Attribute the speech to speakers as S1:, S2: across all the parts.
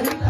S1: Amen.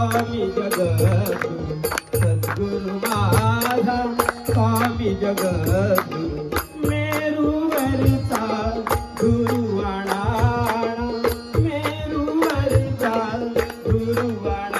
S1: स्वामी जगद्गुरु सद्गुरु माझा स्वामी जगद्गुरु मेरूवरचा गुरु वाणाणा गुरुवाणा.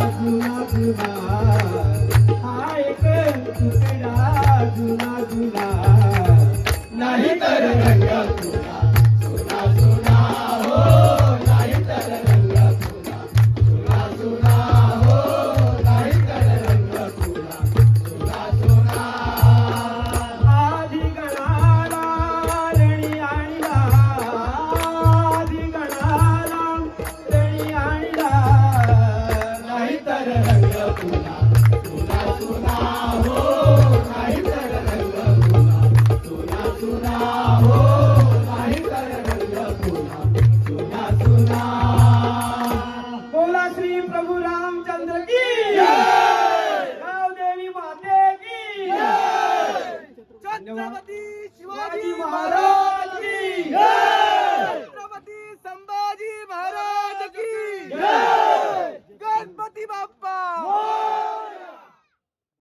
S1: झुला झुला ऐक तुकडा झुला झुला नाही तर रंग तुला.